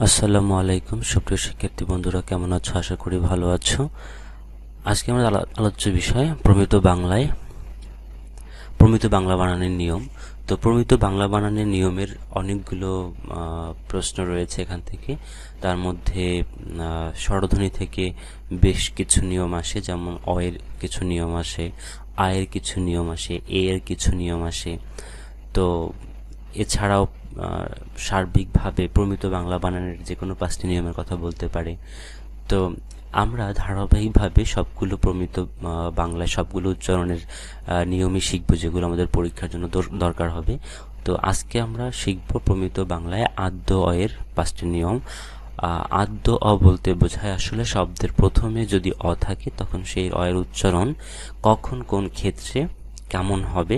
আসসালামু আলাইকুম, সুপ্রিয় শিক্ষার্থী বন্ধুরা, কেমন আছো? আশা করি ভালো আছো। আজকে আমাদের আলো- আলোচ্য বিষয়, প্রমিত বাংলায় প্রমিত বাংলা বানানের নিয়ম। তো প্রমিত বাংলা বানানের নিয়মের অনেকগুলো প্রশ্ন রয়েছে এখান থেকে। তার মধ্যে স্বরধ্বনি থেকে বেশ কিছু নিয়ম আসে, যেমন অয়ের কিছু নিয়ম আসে, আয়ের কিছু নিয়ম আসে এর কিছু নিয়ম আসে। তো এছাড়াও সার্বিকভাবে প্রমিত বাংলা বানানের যে কোনো পাঁচটি নিয়মের কথা বলতে পারে। তো আমরা ধারাবাহিকভাবে সবগুলো প্রমিত বাংলায় সবগুলো উচ্চারণের নিয়মই শিখব যেগুলো আমাদের পরীক্ষার জন্য দর- দরকার হবে। তো আজকে আমরা শিখব প্রমিত বাংলায় আদ্য অয়ের পাঁচটি নিয়ম। আদ্য অ বলতে বোঝায় আসলে শব্দের প্রথমে যদি অ থাকে তখন সেই অয়ের উচ্চারণ কখন কোন ক্ষেত্রে কেমন হবে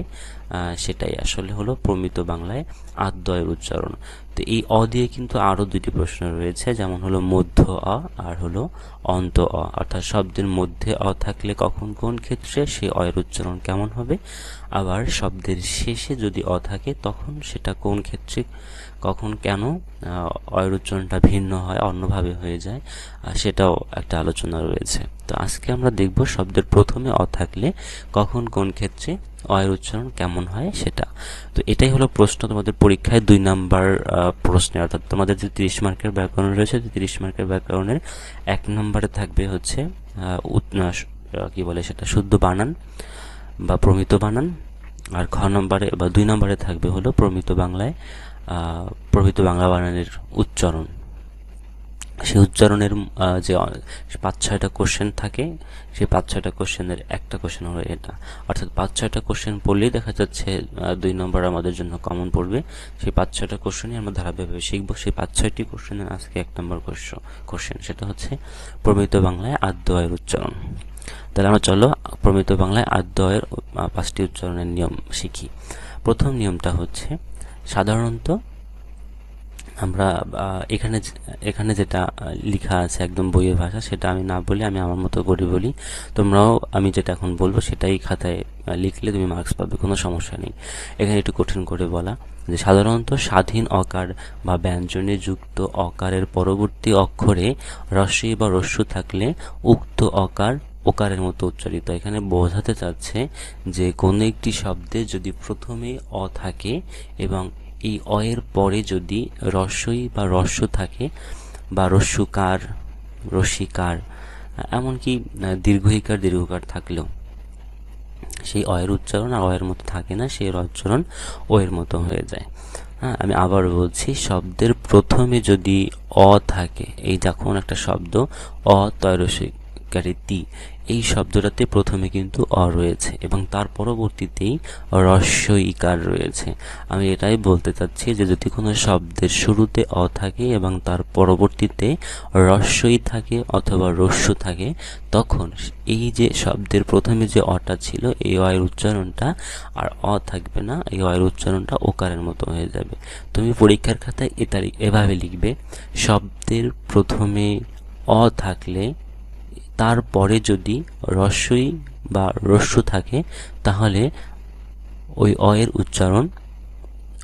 সেটাই আসলে হলো প্রমিত বাংলায় আদ্যয়ের উচ্চারণ। তো এই অ দিয়ে কিন্তু আরও দুটি প্রশ্ন রয়েছে। যেমন হলো মধ্য অ আর হলো অন্ত অ। অর্থাৎ শব্দের মধ্যে অ থাকলে কখন কোন ক্ষেত্রে সেই অয়ের উচ্চারণ কেমন হবে? আবার শব্দের শেষে যদি অ থাকে তখন সেটা কোন ক্ষেত্রে কখন কেন অয়ের উচ্চারণটা ভিন্ন হয় অন্যভাবে হয়ে যায় আহ, সেটাও একটা আলোচনা রয়েছে। তো আজকে আমরা দেখব শব্দের প্রথমে অ থাকলে কখন কোন ক্ষেত্রে অয়ের উচ্চারণ কেমন হয় সেটা। তো এটাই হলো প্রশ্ন তোমাদের পরীক্ষায় দুই নাম্বার প্রশ্নে অর্থাৎ তোমাদের যে তিরিশ মার্কের ব্যাকরণ রয়েছে তিরিশ মার্কের ব্যাকরণের এক নম্বরে থাকবে হচ্ছে কি বলে সেটা, শুদ্ধ বানান বা প্রমিত বানান। আর খ নম্বরে বা দুই নম্বরে থাকবে হলো প্রমিত বাংলায় প্রমিত বাংলা বানানের উচ্চারণ। সেই উচ্চারণের যে পাঁচ ছয়টা কোশ্চেন থাকে সেই পাঁচ ছয়টা কোশ্চেনের একটা কোশ্চেন হলো এটা। অর্থাৎ পাঁচ ছয়টা কোশ্চেন পড়লেই দেখা যাচ্ছে দুই নম্বর আমাদের জন্য কমন পড়বে। সেই পাঁচ ছয়টা কোশ্চেনই আমরা ধারাবাহিকভাবে শিখব। সেই পাঁচ ছয়টি কোশ্চেনের আজকে এক নম্বর কোশ্চেন সেটা হচ্ছে প্রমিত বাংলায় আদ্য আয়ের উচ্চারণ। তাহলে আমরা চলো প্রমিত বাংলায় আদ্য আয়ের আহ, পাঁচটি উচ্চারণের নিয়ম শিখি। প্রথম নিয়মটা হচ্ছে সাধারণত আমরা এখানে এখানে যেটা লেখা আছে একদম বইয়ের ভাষা, সেটা আমি না বলে আমি আমার মতো করে বলি। তোমরাও, আমি যেটা এখন বলব, সেটাই খাতায় লিখলে তুমি মার্কস পাবে, কোনো সমস্যা নেই। এখানে একটু কঠিন করে বলা, যে সাধারণত স্বাধীন অকার বা ব্যঞ্জনে যুক্ত অকারের পরবর্তী অক্ষরে রস্বই বা রস্যু থাকলে উক্ত অকার ওকারের মতো উচ্চারিত। এখানে বোঝাতে চাচ্ছে যে কোনো একটি শব্দে যদি প্রথমে অ থাকে এবং এই অয়ের পরে যদি রস্যই বা রস্য থাকে বা রস্যুকার রস্যিকার এমনকি আহ, দীর্ঘইকার দীর্ঘকার থাকলেও সেই অয়ের উচ্চারণ আর অয়ের মতো থাকে না সেই উচ্চারণ ওয়ের মতো হয়ে যায়। হ্যাঁ আমি আবার বলছি শব্দের প্রথমে যদি অ থাকে এই যখন একটা শব্দ অ তৈরসিকারী তি। এই শব্দটাতে প্রথমে কিন্তু অ রয়েছে এবং তার পরবর্তীতেই রস্য ইকার রয়েছে। আমি এটাই বলতে চাচ্ছি যে যদি কোনো শব্দের শুরুতে অ থাকে এবং তার পরবর্তীতে রস্যই থাকে অথবা রস্য থাকে, তখন এই যে শব্দের প্রথমে যে অটা ছিল, এই অয়ের উচ্চারণটা আর অ থাকবে না, এই অয়ের উচ্চারণটা ওকারের মতো হয়ে যাবে। তুমি পরীক্ষার খাতায় এ তারিখ এভাবে লিখবে, শব্দের প্রথমে অ থাকলে তারপরে যদি রস্যই বা রস্য থাকে, তাহলে ওই অয়ের উচ্চারণ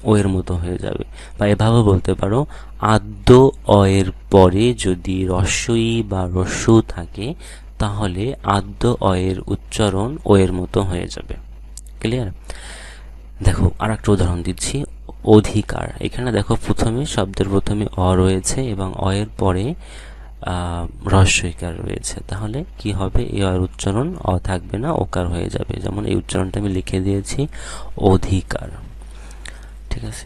ওয়ের মতো হয়ে যাবে। বা এভাবে বলতে পারো, আদ্য অয়ের পরে যদি রস্যই বা রস্য থাকে, তাহলে আদ্য অয়ের উচ্চারণ ওয়ের মতো হয়ে যাবে। ক্লিয়ার দেখো আর একটা উদাহরণ দিচ্ছি, অধিকার। এখানে দেখো, প্রথমে, শব্দের প্রথমে অ রয়েছে এবং অয়ের পরে রস্যইকার রয়েছে। তাহলে কি হবে? এ অয়ের উচ্চারণ অ থাকবে না, ওকার হয়ে যাবে। যেমন এই উচ্চারণটা আমি লিখে দিয়েছি, অধিকার। ঠিক আছে?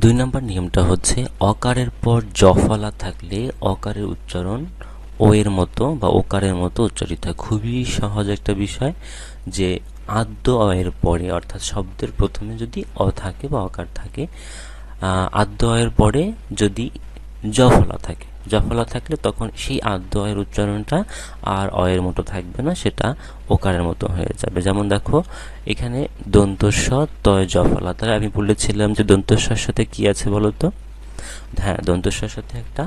দুই নম্বর নিয়মটা হচ্ছে, অকারের পর জফলা থাকলে অকারের উচ্চারণ ও এর মতো বা ওকারের মতো উচ্চারিত হয়। খুবই সহজ একটা বিষয় যে আদ্য অয়ের পরে, অর্থাৎ শব্দের প্রথমে যদি অ থাকে বা অকার থাকে আদ্য অয়ের পরে যদি জফলা থাকে। জফলা থাকলে তখন সেই আদ্য অয়ের উচ্চারণটা আর অয়ের মতো থাকবে না, সেটা ওকারের মতো হয়ে যাবে। যেমন দেখো, এখানে দন্তস্ব তয় জফলা তাহলে আমি বলেছিলাম যে দন্তস্বর সাথে কি আছে বলো তো? হ্যাঁ দন্তস্বর সাথে একটা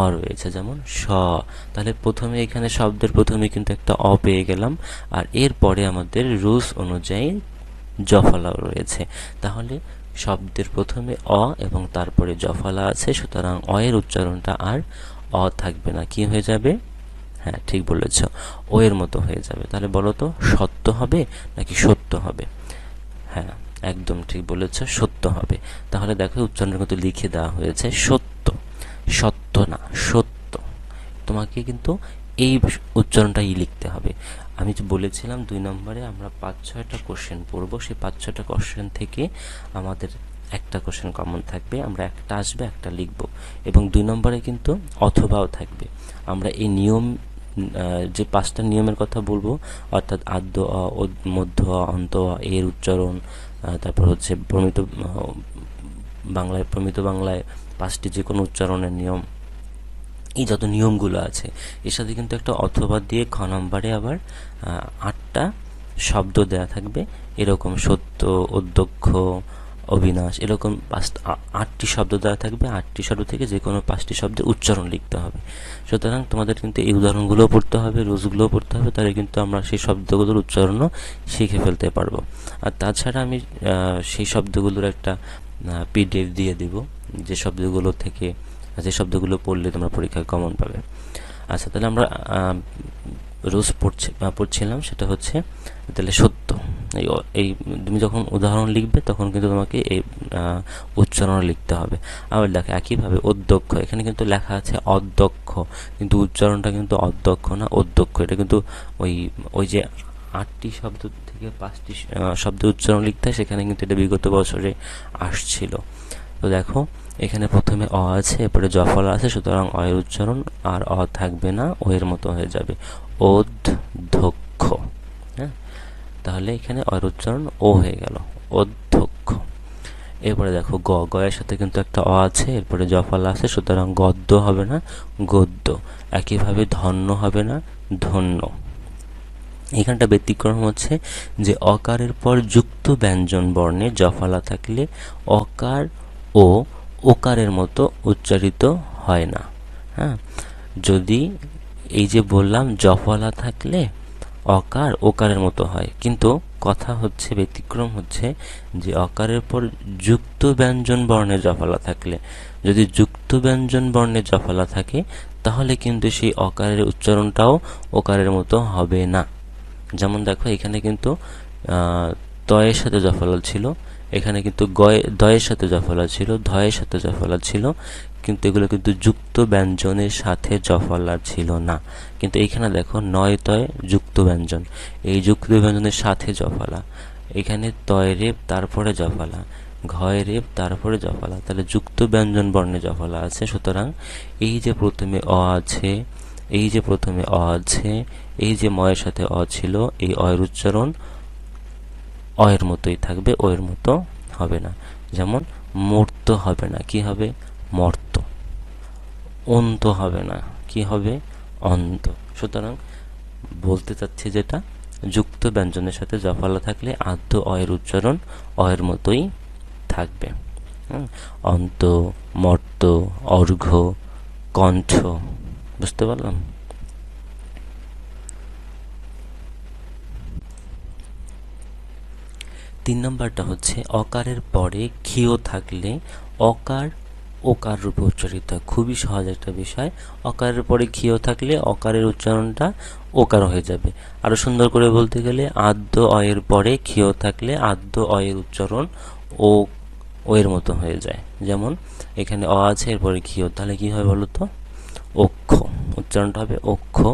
অ রয়েছে, যেমন স। তাহলে প্রথমে এখানে শব্দের প্রথমে কিন্তু একটা অ পেয়ে গেলাম, আর এরপরে আমাদের রুলস অনুযায়ী জফলা রয়েছে। তাহলে শব্দের প্রথমে অ এবং তারপরে জফলা আছে, সুতরাং অ এর উচ্চারণটা আর অ থাকবে না। কি হয়ে যাবে? হ্যাঁ ঠিক বলেছ। ও এর মতো হয়ে যাবে। তাহলে বলো তো, সত্য হবে নাকি সত্য হবে? হ্যাঁ একদম ঠিক বলেছ, সত্য হবে। তাহলে দেখো উচ্চারণের মতো লিখে দেওয়া হয়েছে সত্য। সত্য না, সত্য। তোমাকে কিন্তু এই উচ্চারণটাই লিখতে হবে। আমি যে বলেছিলাম দুই নম্বরে আমরা পাঁচ, ছয়টা কোশ্চেন পড়ব। সেই পাঁচ, ছয়টা কোশ্চেন থেকে আমাদের একটা কোশ্চেন কমন থাকবে। আমরা একটা আসবে, একটা লিখব। এবং দুই নম্বরে কিন্তু অথবাও থাকবে। আমরা এই নিয়ম যে পাঁচটা নিয়মের কথা বলব, অর্থাৎ আদ্য মধ্য অন্ত এর উচ্চারণ তারপর হচ্ছে প্রমিত বাংলায় প্রমিত বাংলায় পাঁচটি যে কোনো উচ্চারণের নিয়ম এই যত নিয়মগুলো আছে, এর সাথে কিন্তু একটা অথবা দিয়ে খ নম্বরে আবার আটটা শব্দ দেয়া থাকবে। এরকম সত্য, অধ্যক্ষ, অবিনাশ, এরকম পাঁচ আটটি শব্দ দেওয়া থাকবে। আটটি শব্দ থেকে যে কোনো পাঁচটি শব্দে উচ্চারণ লিখতে হবে। সুতরাং তোমাদের কিন্তু এই উদাহরণগুলোও পড়তে হবে, রোজগুলোও পড়তে হবে, তাহলে কিন্তু আমরা সেই শব্দগুলোর উচ্চারণও শিখে ফেলতে পারব। আর তাছাড়া আমি সেই শব্দগুলোর একটা পিডিএফ দিয়ে দিব, যে শব্দগুলো থেকে যে শব্দগুলো পড়লে তোমরা পরীক্ষায় কমন পাবে। আচ্ছা তাহলে আমরা রোজ পড়ছি পড়ছিলাম, সেটা হচ্ছে, তাহলে সত্য। এই এই তুমি যখন উদাহরণ লিখবে, তখন কিন্তু তোমাকে এই উচ্চারণ লিখতে হবে। আবার দেখো, একইভাবে অধ্যক্ষ, এখানে কিন্তু লেখা আছে অধ্যক্ষ, কিন্তু উচ্চারণটা কিন্তু অধ্যক্ষ না, অধ্যক্ষ। এটা কিন্তু ওই ওই যে আটটি শব্দ থেকে পাঁচটি শব্দ উচ্চারণ লিখতে হয়, সেখানে কিন্তু এটা বিগত বছরে আসছিল। তো দেখো এখানে প্রথমে অ আছে, এরপরে জফল আছে, সুতরাং অয়ের উচ্চারণ আর অ থাকবে না, ও এর মতো হয়ে যাবে। অধ্যক্ষ হ্যাঁ? তাহলে এখানে অয়ের উচ্চারণ ও হয়ে গেল অধ্যক্ষ এরপরে দেখো গ গয়ের সাথে কিন্তু একটা অ আছে, এরপরে জফল আছে, সুতরাং গদ্য হবে না, গদ্য। একইভাবে ধন্য হবে না, ধন্য। এখানটা ব্যতিক্রম হচ্ছে যে অকারের পর যুক্ত ব্যঞ্জন বর্ণে জফলা থাকলে অকার ও ওকারের মতো উচ্চারিত হয় না। হ্যাঁ? যদি এই যে বললাম, জফলা থাকলে অকার ওকারের মতো হয়। কিন্তু কথা হচ্ছে, ব্যতিক্রম হচ্ছে যে অকারের পর যুক্ত ব্যঞ্জন বর্ণে জফলা থাকলে। যদি যুক্ত ব্যঞ্জন বর্ণে জফলা থাকে, তাহলে কিন্তু সেই অকারের উচ্চারণটাও ওকারের মতো হবে না। যেমন দেখো, এখানে কিন্তু তয়ের সাথে জফলা ছিল এখানে কিন্তু গয় দয়ের সাথে জফলা ছিল, ধয়ের সাথে জফলা ছিল, কিন্তু এগুলো কিন্তু যুক্ত ব্যঞ্জনের সাথে জফলা ছিল না। কিন্তু এইখানে দেখো, নয় তয় যুক্ত ব্যঞ্জন। এই যুক্ত ব্যঞ্জনের সাথে জফলা। এখানে তয় রেপ, তারপরে জফলা। ঘয় রেপ, তারপরে জফলা। তাহলে যুক্ত ব্যঞ্জন বর্ণে জফলা আছে। সুতরাং এই যে প্রথমে অ আছে, এই যে প্রথমে অ আছে, এই যে ময়ের সাথে অ ছিল, এই অয়ের উচ্চারণ অয়ের মতোই থাকবে, ওয়ের মতো হবে না। যেমন, মূর্ত হবে না, কি হবে? মর্ত। অন্ত হবে না, কি হবে? অন্ত সুতরাং বলতে চাচ্ছি যেটা, যুক্ত ব্যঞ্জনের সাথে জফলা থাকলে আদ্য অয়ের উচ্চারণ অয়ের মতোই থাকবে। অন্ত, মর্ত অর্ঘ কণ্ঠ, বুঝতে পারলাম? তিন নম্বরটা হচ্ছে, অকারের পরে ক্ষীয় থাকলে অকার ওকার রূপে উচ্চারিত। হয় খুবই সহজ একটা বিষয়। অকারের পরে ক্ষীয় থাকলে অকারের উচ্চারণটা ওকার হয়ে যাবে। আরও সুন্দর করে বলতে গেলে, আদ্য অয়ের পরে ক্ষীয় থাকলে আদ্য অয়ের উচ্চারণ ও ওয়ের মতো হয়ে যায়। যেমন, এখানে অ আছে, এরপরে ক্ষীয়। তাহলে কী হয় বলো তো অক্ষ। উচ্চারণটা হবে অক্ষ।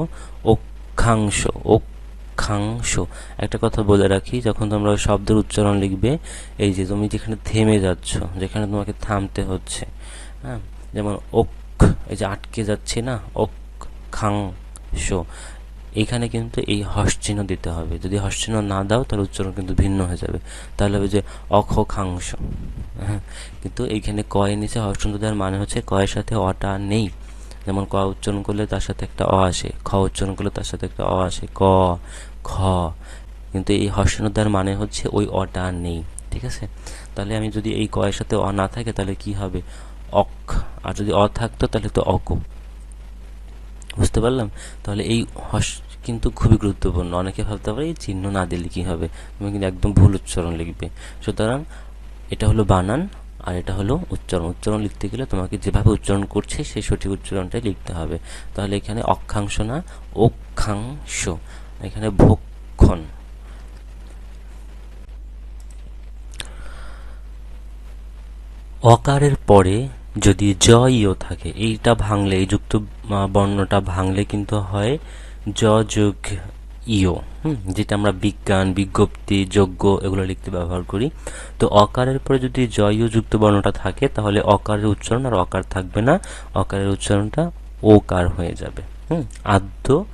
অক্ষাংশ। অক্ষ খাংশ। একটা কথা বলে রাখি, যখন তোমরা শব্দের উচ্চারণ লিখবে, এই যে তুমি যেখানে থেমে যাচ্ছ, যেখানে তোমাকে থামতে হচ্ছে হ্যাঁ? যেমন ওক এই যে আটকে যাচ্ছে না ওক খাংশ। এখানে কিন্তু এই হস্চিহ্ন দিতে হবে। যদি হস্চিহ্ন না দাও, তাহলে উচ্চারণ কিন্তু ভিন্ন হয়ে যাবে। তাহলে হবে যে অক্ষাংশ হ্যাঁ? কিন্তু এইখানে কয়ের নিচে হস্চিহ্ন দেওয়ার মানে হচ্ছে কয়ের সাথে অটা নেই। যেমন ক উচ্চারণ করলে তার সাথে একটা অ আসে, খ উচ্চারণ করলে তার সাথে একটা অ আসে, ক, খ। কিন্তু এই হর্ষণোদ্ধার মানে হচ্ছে ওই অটা আর নেই, ঠিক আছে? তাহলে আমি যদি এই কয়ের সাথে অ না থাকে তাহলে কি হবে? অক আর যদি অ থাকতো তাহলে তো অক। বুঝতে পারলাম? তাহলে এই হস কিন্তু খুবই গুরুত্বপূর্ণ। অনেকে ভাবতে পারে, এই চিহ্ন না দিলে কী হবে? তুমি কিন্তু একদম ভুল উচ্চারণ লিখবে। সুতরাং এটা হলো বানান। আর এটা হলো উচ্চারণ। উচ্চারণ লিখতে গেলে তোমাকে যেভাবে উচ্চারণ করছে সেই সঠিক উচ্চারণটাই লিখতে হবে। তাহলে এখানে অক্ষাংশ না অক্ষাংশ, এখানে ভক্ষণ। অকারের পরে যদি জ ইও থাকে, এইটা ভাঙলে, এই যুক্ত বর্ণটা ভাঙলে কিন্তু হয় জ যোগ ইও, হুম, যেটা আমরা বিজ্ঞান, বিজ্ঞপ্তি যোগ্য এগুলো লিখতে ব্যবহার করি। তো অকারের পরে যদি জ যুক্ত বর্ণটা থাকে, তাহলে অকারের উচ্চারণ আর অকার থাকবে না। অকারের উচ্চারণটা ওকার হয়ে যাবে, হুম। আদ্য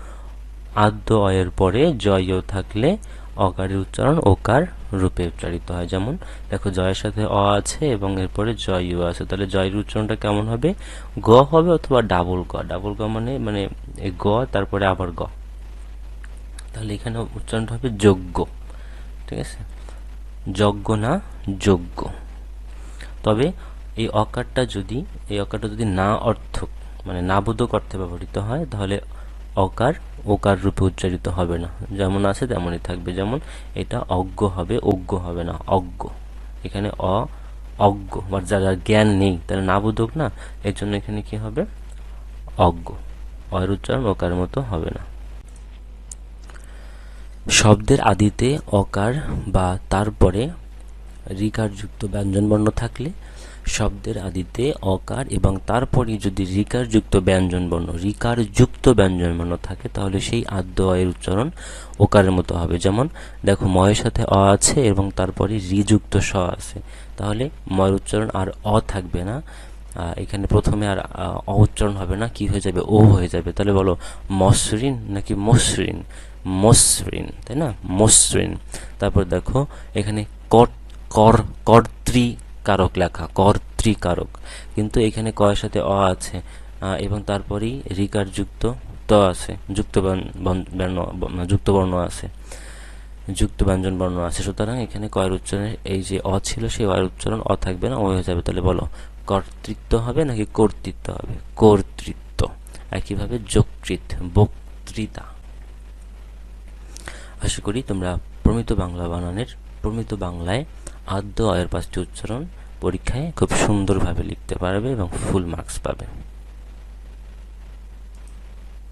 আদ্য অয়ের পরে জয় থাকলে অকারের উচ্চারণ ওকার রূপে উচ্চারিত হয়। যেমন, দেখো জয়ের সাথে অ আছে এবং এরপরে জয় আছে। তাহলে জয়ের উচ্চারণটা কেমন হবে? গ হবে অথবা ডাবল গ। ডাবল গ মানে মানে গ, তারপরে আবার গ। তাহলে এখানে উচ্চারণটা হবে যোগ্য। ঠিক আছে? যজ্ঞ না যোগ্য। তবে এই অকারটা যদি, এই অকারটা যদি না অর্থক মানে না বোধক অর্থে ব্যবহৃত হয়, তাহলে অকার ওকার রূপে উচ্চারিত হবে না। যেমন আছে তেমনই থাকবে। যেমন এটা অজ্ঞ হবে অজ্ঞ হবে না, অজ্ঞ। এখানে অ, অজ্ঞ। বা যার জ্ঞান নেই, তাহলে না বোধক না, এর জন্য এখানে কি হবে? অজ্ঞ। অয়ের উচ্চারণ ওকার মতো হবে না। শব্দের আদিতে অকার বা তারপরে রিকারযুক্ত ব্যঞ্জনবর্ণ থাকলে শব্দের আদিতে অকার এবং তারপরে যদি রিকারযুক্ত ব্যঞ্জনবর্ণ রিকারযুক্ত ব্যঞ্জনবর্ণ থাকে, তাহলে সেই আদ্য অয়ের উচ্চারণ ওকারের মতো হবে। যেমন, দেখো, ময়ের সাথে অ আছে এবং তারপরে রিযুক্ত স আছে। তাহলে ময়ের উচ্চারণ আর অ থাকবে না। এখানে প্রথমে আর অ উচ্চারণ হবে না। কি হয়ে যাবে? ও হয়ে যাবে। তাহলে বলো, মসৃণ নাকি মসৃণ? মসৃণ, তাই না? মসৃণ। তারপর দেখো, এখানে কর কর কর্তৃকারক লেখা, কর্তৃকারক। কিন্তু এখানে কয়ের সাথে অ আছে এবং তারপরেই রিকার যুক্ত ত আছে, যুক্ত যুক্ত বর্ণ আছে, যুক্ত ব্যঞ্জন বর্ণ আছে। সুতরাং এখানে কয়ের উচ্চারণের এই যে অ ছিল, সেই অয়ের উচ্চারণ অ থাকবে না, ও হয়ে যাবে। তাহলে বলো, কর্তৃত্ব হবে নাকি কর্তৃত্ব হবে? কর্তৃত্ব। একইভাবে যকৃত বক্তৃতা। আশা করি তোমরা প্রমিত বাংলা বানানের, প্রমিত বাংলায় আদ্য অয়ের পাঁচটি উচ্চারণ পরীক্ষায় খুব সুন্দরভাবে লিখতে পারবে এবং ফুল মার্কস পাবে।